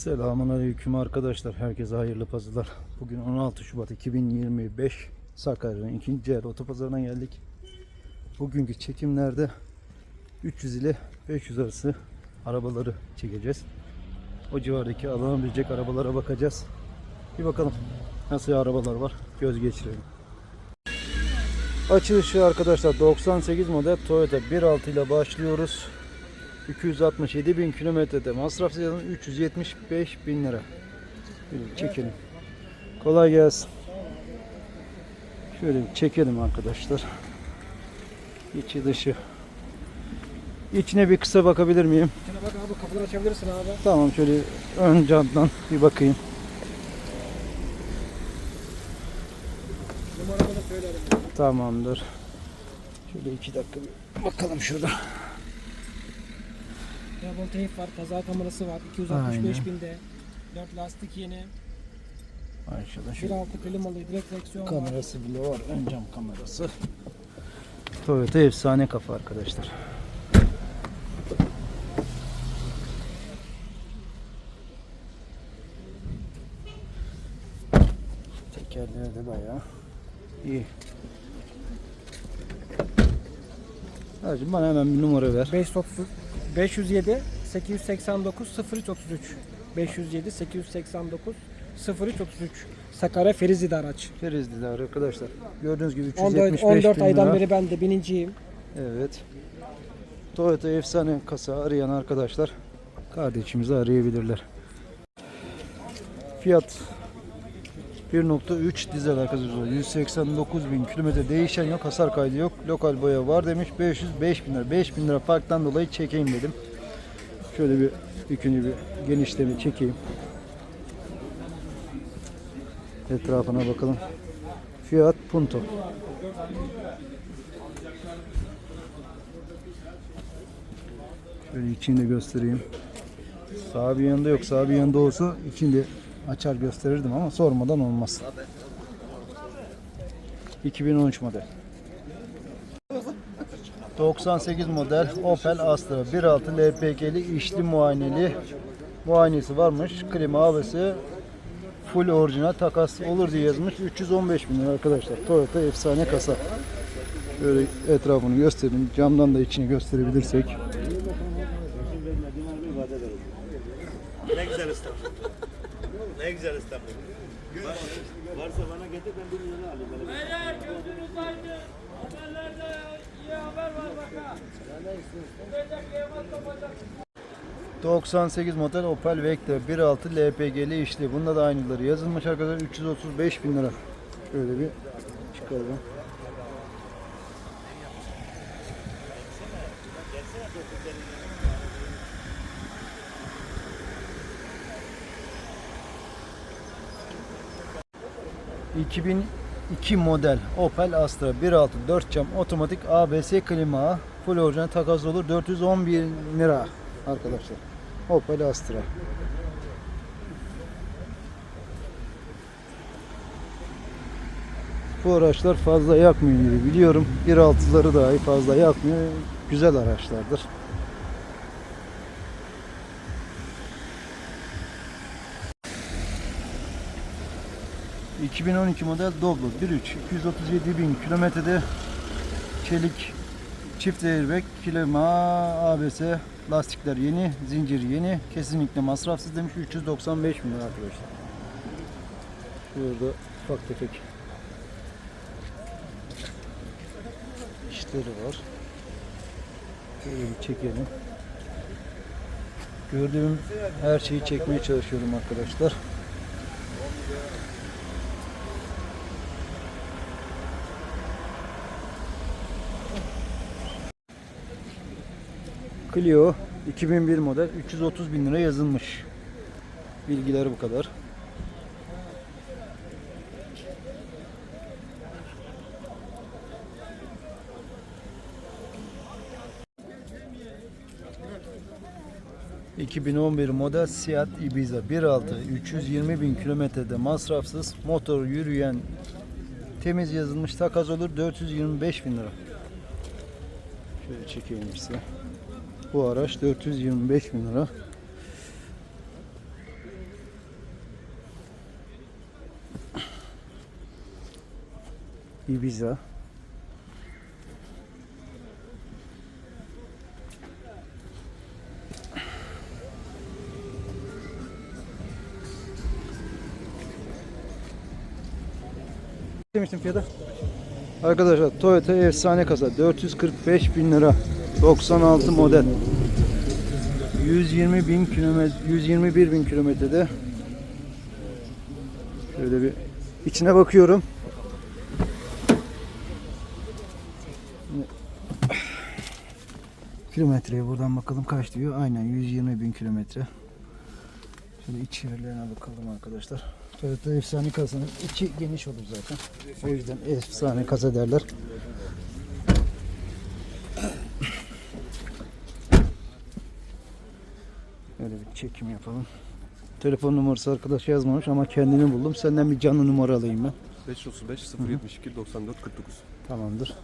Selamun Aleyküm arkadaşlar. Herkese hayırlı pazarlar. Bugün 16 Şubat 2025 Sakarya'nın ikinci el otopazarına geldik. Bugünkü çekimlerde 300 ile 500 arası arabaları çekeceğiz. O civardaki alınabilecek arabalara bakacağız. Bir bakalım nasıl arabalar var. Göz geçirelim. Açılışı arkadaşlar 98 model Toyota 1.6 ile başlıyoruz. 267 bin kilometrede masraf yazın 375 bin lira. Şöyle çekelim. Kolay gelsin. Şöyle çekelim arkadaşlar. İçi dışı. İçine bir kısa bakabilir miyim? Şuna bak abi kapıları açabilirsin abi. Tamam şöyle ön camdan bir bakayım. Numaramı da söylerim. Tamamdır. Şöyle iki dakika bir bakalım şurada. Double tape var, kaza kamerası var. 265 binde. 4 lastik yeni. Aşağıda şöyle 1.6 klimalı direkt direksiyon var. kamerası bile var. Ön cam kamerası. Toyota efsane kafa arkadaşlar. Tekerleri de bayağı iyi. Hacım bana hemen bir numara ver. 530 507 889 0333 507 889 0333 Sakarya Ferizli'de araç. Ferizliler arkadaşlar. Gördüğünüz gibi 14, 375 14 bin aydan lira. beri ben de bininciyim. Evet. Toyota efsane kasa arayan arkadaşlar kardeşimizi arayabilirler. Fiyat 1.3 dizel arkadaşlar. 189 bin kilometre değişen yok hasar kaydı yok. Lokal boya var demiş. 505 bin lira. 5 bin lira farktan dolayı çekeyim dedim. Şöyle bir ikinci bir genişleme çekeyim. Etrafına bakalım. Fiat Punto. Şöyle içini de göstereyim. Sağ bir yanında yok. Sağ bir yanında olsa içini de açar gösterirdim ama sormadan olmaz. 2013 model. 98 model Opel Astra 1.6 LPG'li işli muayeneli muayenesi varmış. Klima havası full orijinal takas olur diye yazmış. 315 bin lira arkadaşlar. Toyota efsane kasa. Böyle etrafını göstereyim. Camdan da içini gösterebilirsek. Ne güzel İstanbul. ne güzel İstanbul. Varsa bana getir ben bir milyonu alayım. Beyler gözünüz aydın. Haberlerde iyi haber var baka. Gidecek yemek kapacak. 98 model Opel Vectra 1.6 LPG'li işli. Bunda da aynıları yazılmış arkadaşlar 335 bin lira. Şöyle bir çıkaralım. ...2002 model Opel Astra 1.6 4 cam otomatik ABS klima full orijinal takas olur 411 lira arkadaşlar. Opel Astra. Bu araçlar fazla yakmıyor biliyorum. 1.6'ları dahi fazla yakmıyor. Güzel araçlardır. ...2012 model Doblo 1.3 237 bin kilometrede çelik çift airbag, klima, ABS, lastikler yeni, zincir yeni, kesinlikle masrafsız demiş 395 bin lira arkadaşlar. Şurada ufak tefek işleri var. Şöyle bir çekelim. Gördüğüm her şeyi çekmeye çalışıyorum arkadaşlar. Clio 2001 model 330 bin lira yazılmış. Bilgileri bu kadar. ...2011 model Seat Ibiza 1.6 320 bin kilometrede masrafsız motor yürüyen temiz yazılmış takas olur 425 bin lira. Şöyle çekeyim size. Bu araç 425 bin lira. Ibiza. Demiştim fiyatı. Arkadaşlar Toyota efsane kasa 445 bin lira. 96 model. 120 bin kilometre 121 bin kilometrede. Şöyle bir içine bakıyorum. Kilometreye buradan bakalım kaç diyor. Aynen 120 bin kilometre. Şöyle iç yerlerine bakalım arkadaşlar. Toyota efsane kasanın içi geniş olur zaten. O yüzden efsane kasa derler Öyle bir çekim yapalım. Telefon numarası arkadaş yazmamış ama kendini buldum. Senden bir canlı numara alayım ben. 535 072 94 49. Tamamdır.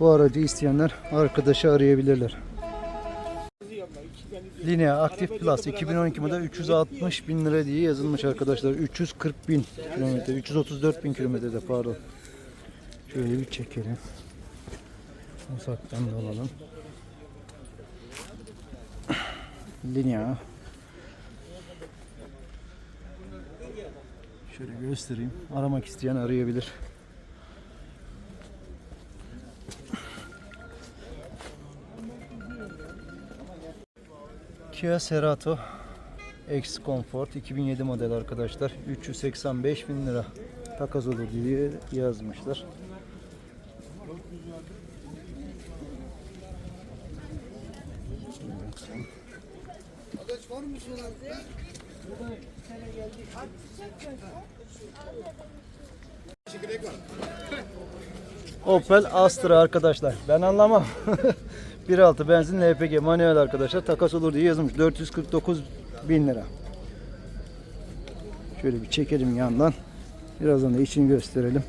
Bu aracı isteyenler arkadaşı arayabilirler. Linea Active Plus 2012 model 360 bin lira diye yazılmış arkadaşlar. 340 bin kilometre, 334 bin kilometrede pardon. Şöyle bir çekelim. Uzaktan da alalım. Linea. Şöyle göstereyim. Aramak isteyen arayabilir. Kia Cerato X Comfort 2007 model arkadaşlar. 385 bin lira takas olur diye yazmışlar. Opel Astra arkadaşlar. Ben anlamam. 1.6 benzin LPG manuel arkadaşlar. Takas olur diye yazılmış. 449 bin lira. Şöyle bir çekelim yandan. Birazdan da içini gösterelim.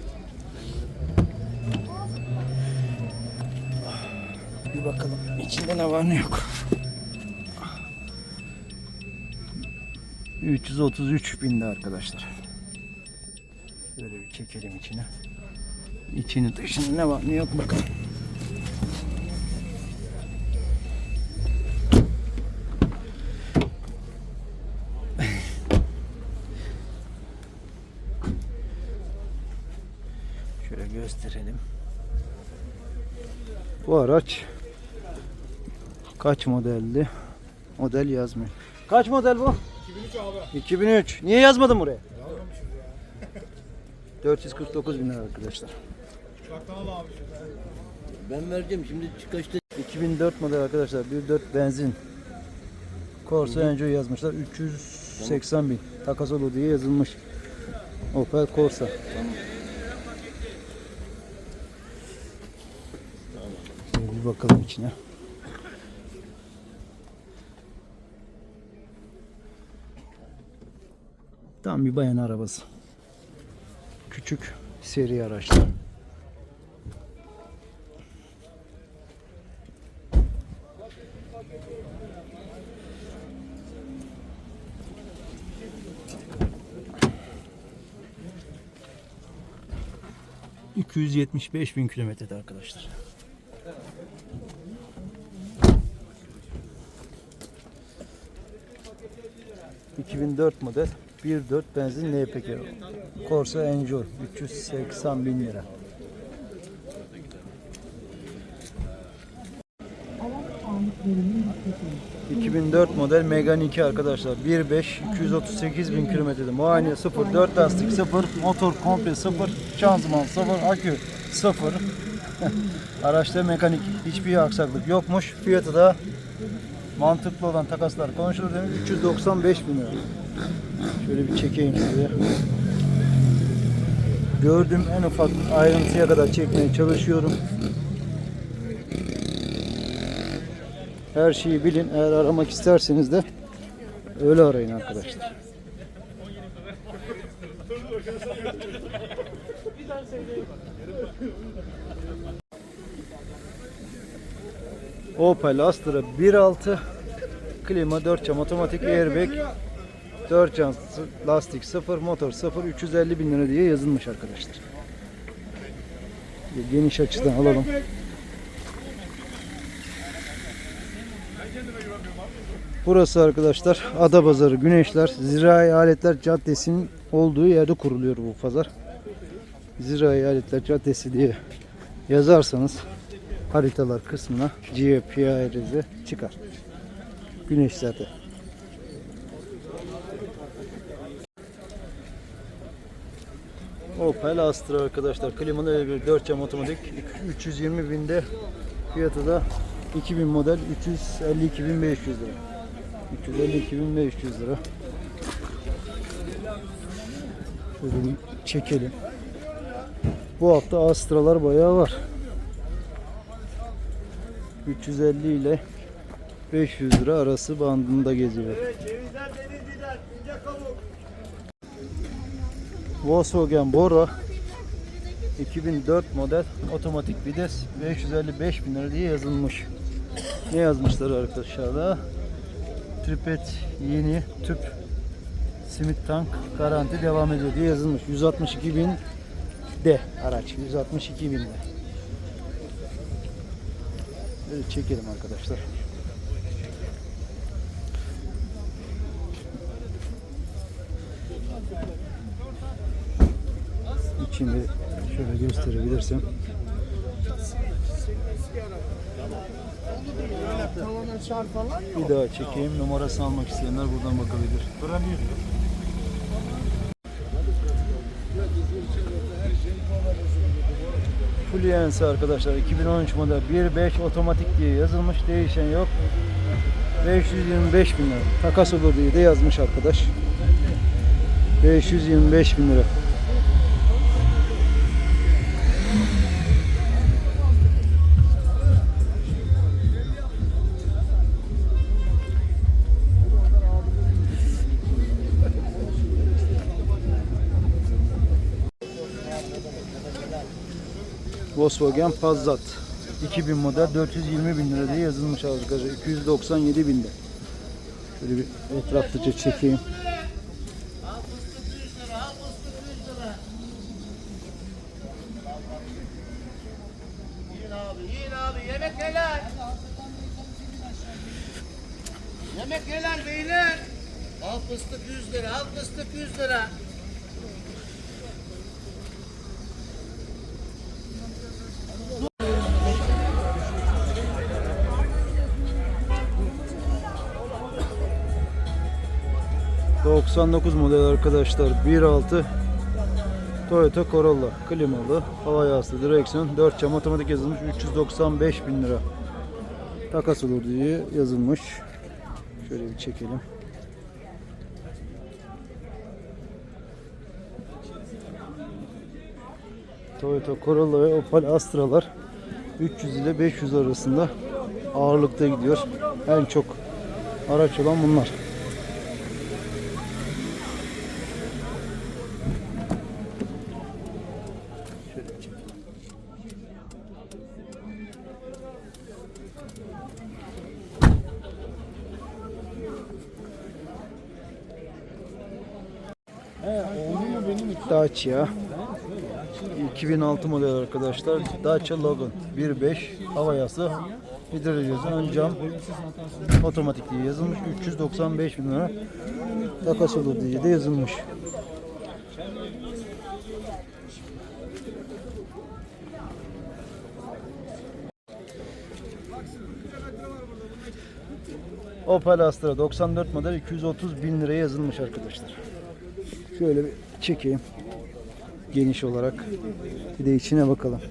Bir bakalım içinde ne var ne yok. 333 binde arkadaşlar. Şöyle bir çekelim içine. İçini dışını ne var ne yok bakalım. Şöyle gösterelim. Bu araç kaç modelli? Model yazmıyor. Kaç model bu? 2003 abi. 2003. Niye yazmadın buraya? 449 bin lira arkadaşlar. Ben vereceğim şimdi çıkışta 2004 model arkadaşlar. 1.4 benzin. Corsa Enjo yazmışlar. 380 bin. Takas olur diye yazılmış. Opel Corsa. Şöyle bir bakalım içine. Tam bir bayan arabası. Küçük seri araçlar. ...275 bin kilometrede arkadaşlar. ...2004 model... ...1.4 benzin LPG... ...Corsa Enjoy... ...380 bin lira. ...2004 model Megane 2 arkadaşlar... ...1.5... ...238 bin kilometrede... ...muayene 0... ...4 lastik 0... ...motor komple 0... ...şanzıman 0... ...akü 0... Araçta mekanik hiçbir aksaklık yokmuş. Fiyatı da mantıklı olan takaslar konuşulur demiş 395 bin lira. Şöyle bir çekeyim size. Gördüğüm en ufak ayrıntıya kadar çekmeye çalışıyorum. Her şeyi bilin. Eğer aramak isterseniz de öyle arayın arkadaşlar. Opel Astra 1.6 klima 4 cam otomatik airbag 4 cam lastik 0 motor 0 350 bin lira diye yazılmış arkadaşlar. Geniş açıdan alalım. Burası arkadaşlar Adapazarı Güneşler Zirai Aletler Caddesi'nin olduğu yerde kuruluyor bu pazar. Zirai Aletler Caddesi diye yazarsanız haritalar kısmına GPR'de çıkar. Güneşlerde. Opel Astra arkadaşlar. Klimalı bir 4 cam otomatik. 320 binde fiyatı da 2000 model 352.500 lira. 352.500 lira. Şöyle çekelim. Bu hafta Astra'lar bayağı var. 350 ile 500 lira arası bandında geziyor. Cevizler denizliler, ince kabuk. Volkswagen Bora 2004 model otomatik vites 555 bin lira diye yazılmış. Ne yazmışlar arkadaşlar da? Tripet yeni tüp simit tank garanti devam ediyor diye yazılmış. 162 bin de araç. 162 bin de. Böyle çekelim arkadaşlar. İçini şöyle gösterebilirsem. Bir daha çekeyim. Numarasını almak isteyenler buradan bakabilir. Fluence arkadaşlar 2013 model 1.5 otomatik diye yazılmış değişen yok 525 bin lira takas olur diye de yazmış arkadaş 525 bin lira Volkswagen Passat 2000 model 420 bin lira diye yazılmış arkadaşlar 297 binde şöyle bir etraflıca çekeyim. Yemek helal. Yemek helal beyler. Al fıstık 100 lira, al fıstık 100 lira. 99 model arkadaşlar. 1.6 Toyota Corolla. Klimalı. Hava yassı direksiyon. 4 cam otomatik yazılmış. 395 bin lira. Takas olur diye yazılmış. Şöyle bir çekelim. Toyota Corolla ve Opel Astra'lar 300 ile 500 arasında ağırlıkta gidiyor. En çok araç olan bunlar Dacia 2006 model arkadaşlar Dacia Logan 1.5 hava yası hidrolizasyon ön cam otomatik diye yazılmış 395 bin lira takas olur diye de yazılmış Opel Astra 94 model 230 bin liraya yazılmış arkadaşlar. Şöyle bir çekeyim. Geniş olarak. Bir de içine bakalım.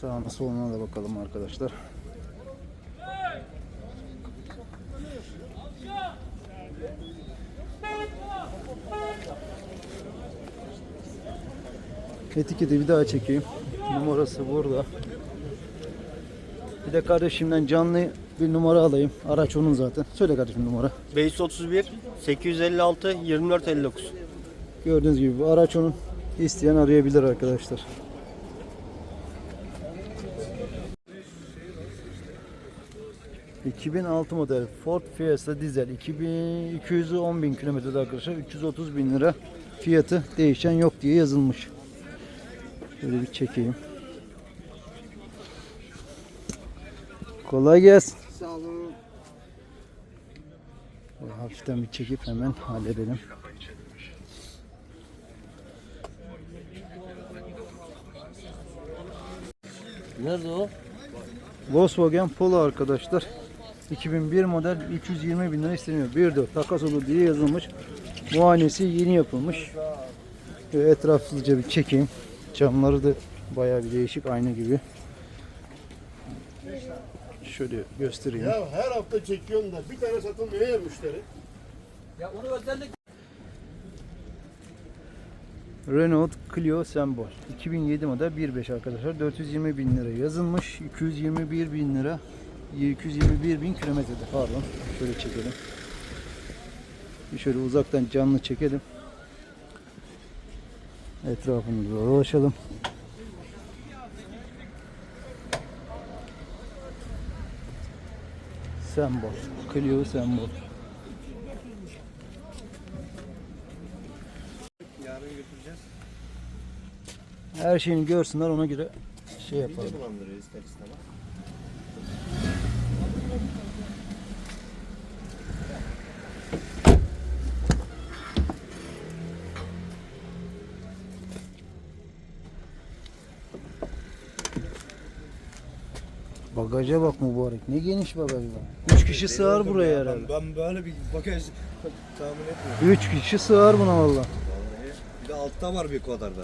Sağına soluna da bakalım arkadaşlar. Etiketi bir daha çekeyim. Numarası burada. Bir de kardeşimden canlı bir numara alayım. Araç onun zaten. Söyle kardeşim numara. 531 856 2459. Gördüğünüz gibi bu araç onun. İsteyen arayabilir arkadaşlar. ...2006 model Ford Fiesta dizel 2210 bin kilometrede arkadaşlar 330 bin lira fiyatı değişen yok diye yazılmış. Şöyle bir çekeyim. Kolay gelsin. Sağ olun. Böyle hafiften bir çekip hemen halledelim. Nerede o? Volkswagen Polo arkadaşlar. 2001 model 320 bin lira isteniyor. 1.4 takas olur diye yazılmış. Muayenesi yeni yapılmış. Şöyle etraflıca bir çekeyim. Camları da bayağı bir değişik ayna gibi. Şöyle göstereyim. Ya her hafta çekiyorsun da bir tane satılmıyor ya müşteri. Renault Clio Sembol 2007 model 1.5 arkadaşlar 420 bin lira yazılmış 221 bin lira 221 bin kilometrede pardon şöyle çekelim bir şöyle uzaktan canlı çekelim etrafını dolaşalım. Sembol. Clio Sembol. Yarın götüreceğiz. her şeyini görsünler ona göre şey yapalım Bagaja bak mübarek. Ne geniş bagaj var. 3 kişi sığar buraya herhalde. Ben böyle bir bagaj tahmin etmiyorum. 3 kişi sığar buna valla. Vallahi. Bir de altta var bir kadar da.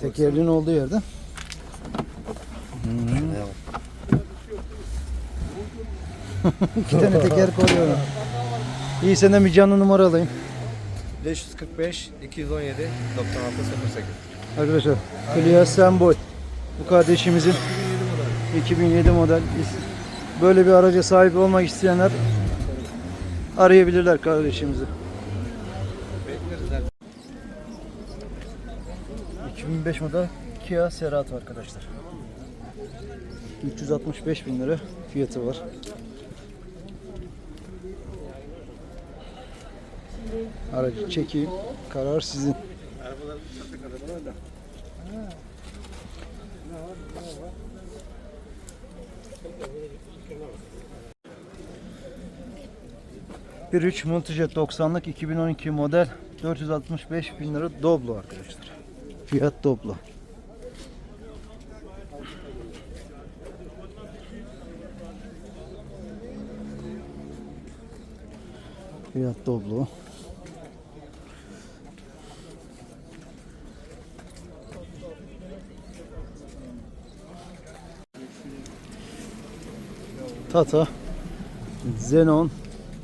Tekerleğin olduğu yerde. İki tane teker koyuyor. İyi senden bir canlı numara alayım. 545 217 96 08. Arkadaşlar Clio Sembol. Bu kardeşimizin 2007 model. Böyle bir araca sahip olmak isteyenler arayabilirler kardeşimizi. 2005 model Kia Cerato arkadaşlar. 365 bin lira fiyatı var. Aracı çekeyim. Karar sizin. Bir 3 Multijet 90'lık 2012 model 465 bin lira Doblo arkadaşlar. Fiyat Doblo. Fiyat Doblo. Tata Xenon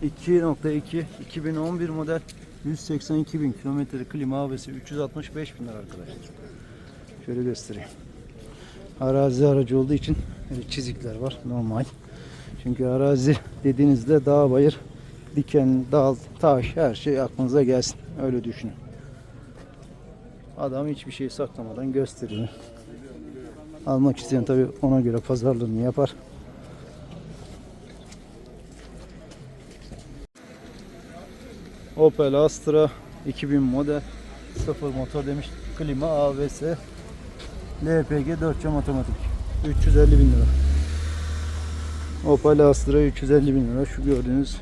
2.2 2011 model 182 bin kilometre klima havası 365 bin lira arkadaşlar. Şöyle göstereyim. Arazi aracı olduğu için çizikler var normal. Çünkü arazi dediğinizde dağ bayır, diken, dal, taş her şey aklınıza gelsin. Öyle düşünün. Adam hiçbir şey saklamadan gösteriyor. Almak isteyen tabi ona göre pazarlığını yapar. Opel Astra 2000 model 0 motor demiş klima ABS LPG 4 cam otomatik 350 bin lira. Opel Astra 350 bin lira şu gördüğünüz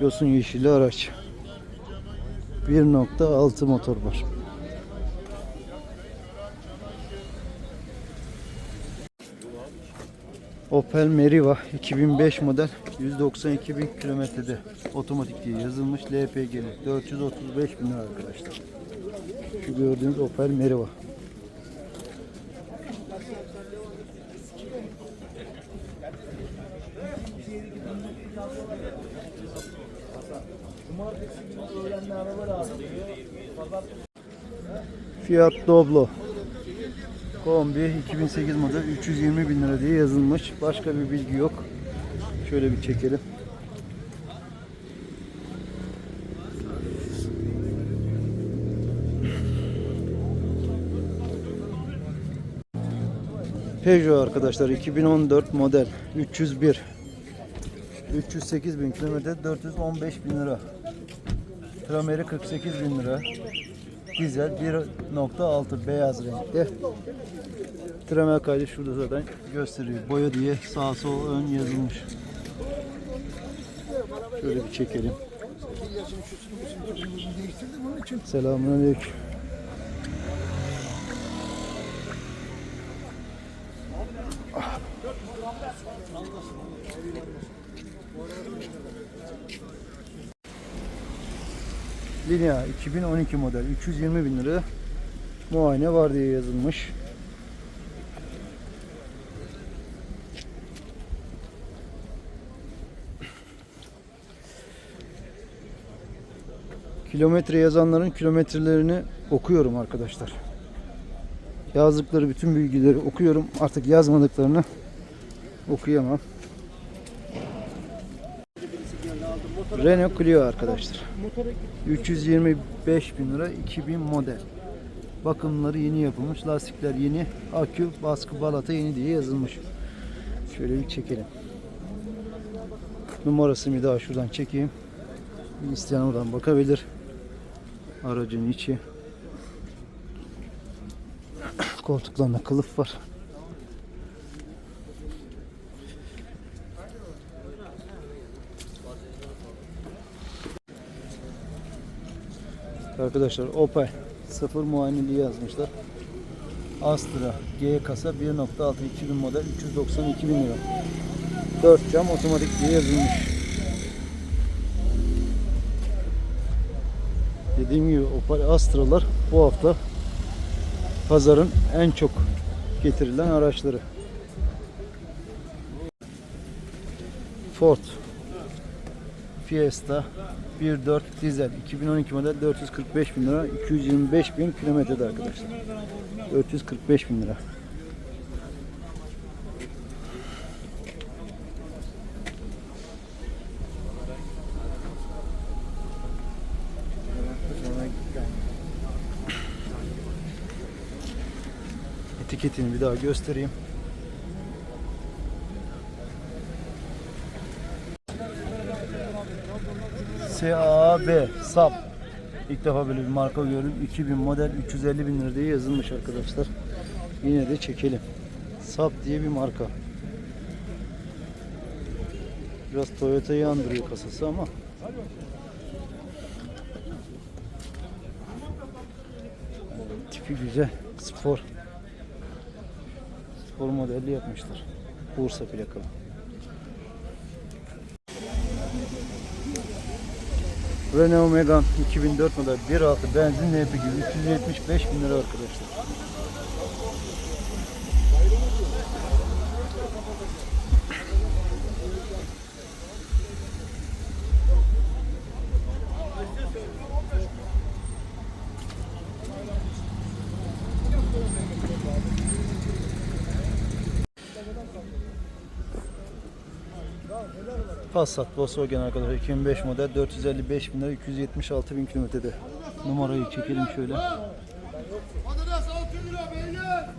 yosun yeşili araç. 1.6 motor var Opel Meriva 2005 model 192 bin kilometrede otomatik diye yazılmış LPG'li 435 bin arkadaşlar. Şu gördüğünüz Opel Meriva. Fiat Doblo. Kombi 2008 model 320 bin lira diye yazılmış. Başka bir bilgi yok. Şöyle bir çekelim. Peugeot arkadaşlar 2014 model 301 308 bin kilometre 415 bin lira Trameri 48 bin lira Dizel 1.6 beyaz renkte Tramer kaydı şurada zaten gösteriyor. Boya diye sağ sol ön yazılmış. Şöyle bir çekelim. Selamünaleyküm Linea 2012 model 320 bin lira muayene var diye yazılmış. Kilometre yazanların kilometrelerini okuyorum arkadaşlar. Yazdıkları bütün bilgileri okuyorum. Artık yazmadıklarını okuyamam. Renault Clio arkadaşlar. 325 bin lira 2000 model. Bakımları yeni yapılmış. Lastikler yeni. Akü, baskı, balata yeni diye yazılmış. Şöyle bir çekelim. Numarasını bir daha şuradan çekeyim. İsteyen oradan bakabilir. Aracın içi. Koltuklarında kılıf var. Arkadaşlar Opel sıfır muayeneliği yazmışlar. Astra G kasa 1.6 2000 model 392 bin lira. 4 cam otomatik diye yazılmış. Dediğim gibi Opel Astra'lar bu hafta pazarın en çok getirilen araçları. Ford Fiesta 1.4 dizel 2012 model 445 bin lira 225 bin kilometrede arkadaşlar. 445 bin lira. Etiketini bir daha göstereyim SAB SAP İlk defa böyle bir marka gördüm. 2000 model 350 bin lira diye yazılmış arkadaşlar. Yine de çekelim. SAP diye bir marka. Biraz Toyota'yı andırıyor kasası ama. Tipi güzel. Spor. Spor modelli yapmışlar. Bursa plakalı. Renault Megane 2004 model 1.6 benzin LPG 375 bin lira arkadaşlar. Passat Volkswagen arkadaşlar 2005 model 455 bin lira 276 bin kilometrede. Numarayı çekelim şöyle. Patates 6 lira beyler.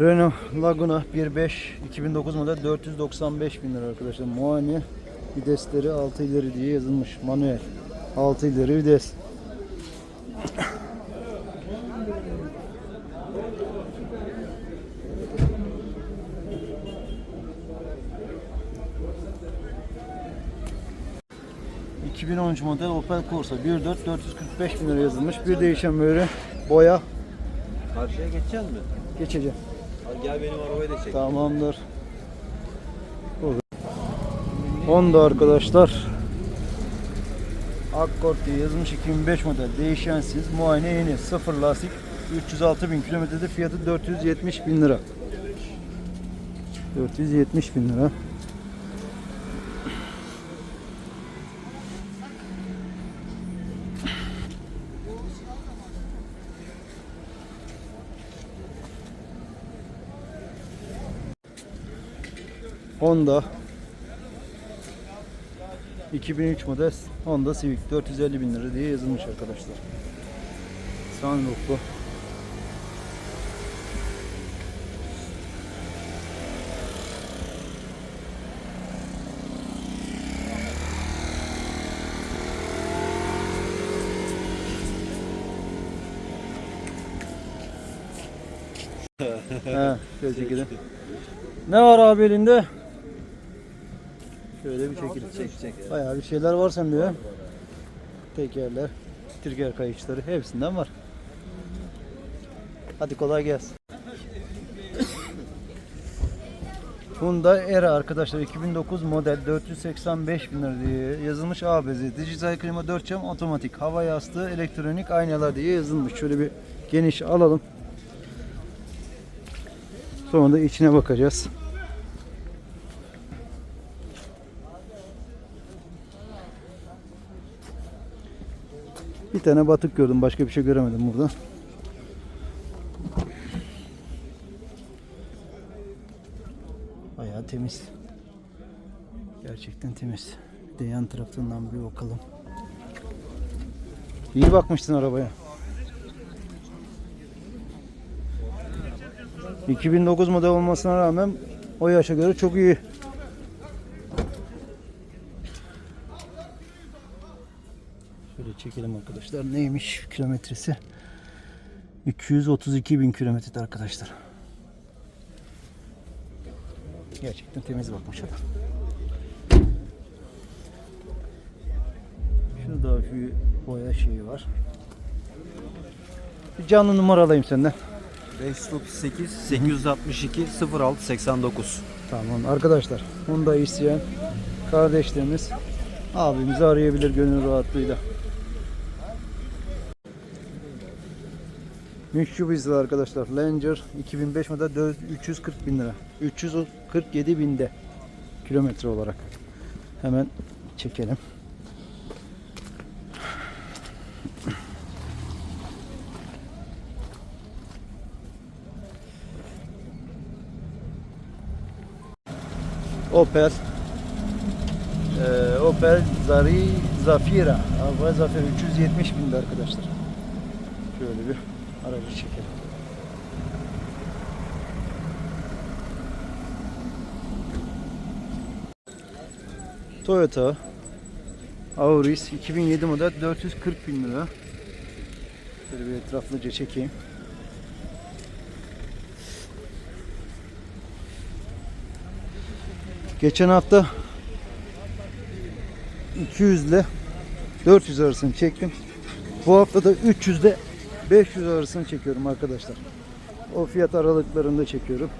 Renault Laguna 1.5 2009 model 495 bin lira arkadaşlar. Muayene vitesleri 6 ileri diye yazılmış. Manuel 6 ileri vites. ...2013 model Opel Corsa 1.4 445 bin lira yazılmış. Bir değişen böyle boya Karşıya geçeceğiz mi? geçeceğim. Al gel benim arabayı da çek. Tamamdır. Burada. Honda arkadaşlar. Accord diye yazılmış 2005 model değişensiz muayene yeni sıfır lastik 306 bin kilometrede fiyatı 470 bin lira 470 bin lira Honda 2003 model Honda Civic 450 bin lira diye yazılmış arkadaşlar. Sunrooflu. He, şöyle. Ne var abi elinde? Şöyle bir çekelim. Çek çek. Bayağı bir şeyler var sende ya. Tekerler, trigger kayışları hepsinden var. Hadi kolay gelsin. Hyundai Era arkadaşlar 2009 model 485 bin lira diye yazılmış ABZ. Dijital klima 4 cam otomatik hava yastığı elektronik aynalar diye yazılmış. Şöyle bir geniş alalım. Sonra da içine bakacağız. Bir tane batık gördüm. Başka bir şey göremedim burada. Bayağı temiz. Gerçekten temiz. Bir de yan tarafından bir bakalım. İyi bakmışsın arabaya. 2009 model olmasına rağmen o yaşa göre çok iyi. Çekelim arkadaşlar. Neymiş kilometresi? 232 bin kilometre arkadaşlar. Gerçekten temiz bakmış adam. Şurada bir boya şeyi var. Bir canlı numara alayım senden. 538 862 06 89. Tamam arkadaşlar. Honda isteyen kardeşlerimiz abimizi arayabilir gönül rahatlığıyla. Mitsubishi arkadaşlar. Ranger 2005 model 4 340 bin lira. 347 binde kilometre olarak. Hemen çekelim. Opel Ee, Opel Zari Zafira Opel Zafira 370 binde arkadaşlar. Şöyle bir aracı çekelim. Toyota Auris 2007 model 440 bin lira. Şöyle bir etraflıca çekeyim. Geçen hafta 200 ile 400 arasını çektim. Bu hafta da 300 ile 500 arasını çekiyorum arkadaşlar. O fiyat aralıklarında çekiyorum.